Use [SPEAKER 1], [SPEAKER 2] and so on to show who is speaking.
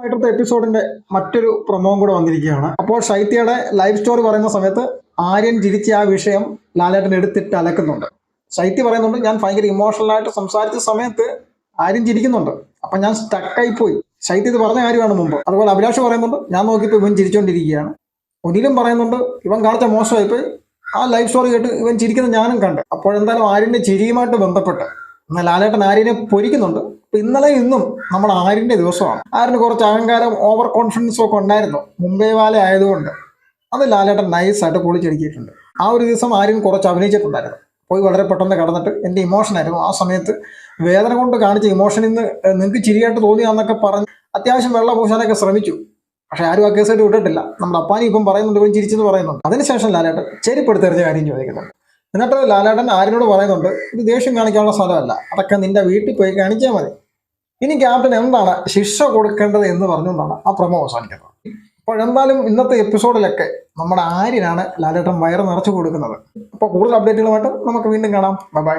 [SPEAKER 1] വൈകിട്ടത്തെ എപ്പിസോഡിന്റെ മറ്റൊരു പ്രൊമോവും കൂടെ വന്നിരിക്കുകയാണ്. അപ്പോൾ ശൈത്യയുടെ ലൈഫ് സ്റ്റോറി പറയുന്ന സമയത്ത് ആര്യൻ ചിരിച്ച് ആ വിഷയം ലാലേട്ടൻ എടുത്തിട്ട് അലക്കുന്നുണ്ട്. ശൈത്യ പറയുന്നുണ്ട് ഞാൻ ഭയങ്കര ഇമോഷണൽ ആയിട്ട് സംസാരിച്ച സമയത്ത് ആര്യൻ ചിരിക്കുന്നുണ്ട്. അപ്പൊ ഞാൻ സ്റ്റക്കായി പോയി. ശൈത്യ ഇത് പറഞ്ഞ കാര്യമാണ് മുമ്പ്. അതുപോലെ അഭിലാഷ് പറയുന്നുണ്ട് ഞാൻ നോക്കിയപ്പോൾ ഇവൻ ചിരിച്ചുകൊണ്ടിരിക്കുകയാണ് ഒന്നിലും പറയുന്നുണ്ട് ഇവൻ കാണിച്ച മോശമായിപ്പോയി. ആ ലൈഫ് സ്റ്റോറി കേട്ട് ഇവൻ ചിരിക്കുന്ന ഞാനും കണ്ട്. അപ്പോഴെന്തായാലും ആര്യന്റെ ചിരിയുമായിട്ട് ബന്ധപ്പെട്ട് എന്നാൽ ലാലേട്ടൻ ആര്യനെ പൊരിക്കുന്നുണ്ട്. ഇന്നലെ ഇന്നും നമ്മൾ ആരിന്റെ ദിവസമാണ്. ആരിന് കുറച്ച് അഹങ്കാരം ഓവർ കോൺഫിഡൻസും ഒക്കെ ഉണ്ടായിരുന്നു. മുംബൈ വാല ആയതുകൊണ്ട് അത് ലാലേട്ടൻ നൈസായിട്ട് പൊളിച്ചടുക്കിയിട്ടുണ്ട്. ആ ഒരു ദിവസം ആര്യൻ കുറച്ച് അഭിനയിച്ചിട്ടുണ്ടായിരുന്നു. പോയി വളരെ പെട്ടെന്ന് കടന്നിട്ട് എന്റെ ഇമോഷൻ ആയിരുന്നു. ആ സമയത്ത് വേദന കൊണ്ട് കാണിച്ച ഇമോഷൻ ഇന്ന് നിങ്ങൾക്ക് ചിരിയായിട്ട് തോന്നിയാന്നൊക്കെ പറഞ്ഞ് അത്യാവശ്യം വെള്ളം പൂശാനൊക്കെ ശ്രമിച്ചു. പക്ഷെ ആരും ആ കേസായിട്ട് വിട്ടിട്ടില്ല. നമ്മുടെ അപ്പാനി ഇപ്പം പറയുന്നുണ്ട് ഇവൻ ചിരിച്ചെന്ന് പറയുന്നുണ്ട്. അതിനുശേഷം ലാലേട്ടൻ ചെരിപ്പെടുത്തെറിഞ്ഞ കാര്യം ചോദിക്കുന്നുണ്ട്. എന്നിട്ട് ലാലേട്ടൻ ആരിനോട് പറയുന്നുണ്ട് ഇത് ദേഷ്യം കാണിക്കാനുള്ള സ്ഥലമല്ല. അതൊക്കെ നിന്റെ വീട്ടിൽ പോയി കാണിച്ചാൽ മതി. ഇനി ക്യാപ്റ്റൻ എന്താണ് ശിക്ഷ കൊടുക്കേണ്ടത് എന്ന് പറഞ്ഞുകൊണ്ടാണ് ആ പ്രമോ അവസാനിക്കുന്നത്. അപ്പോഴെന്തായാലും ഇന്നത്തെ എപ്പിസോഡിലൊക്കെ നമ്മുടെ ആര്യനാണ് ലാലേട്ടൻ വയറ് നിറച്ചു കൊടുക്കുന്നത്. അപ്പോൾ കൂടുതൽ അപ്ഡേറ്റുകളുമായിട്ട് നമുക്ക് വീണ്ടും കാണാം. Bye bye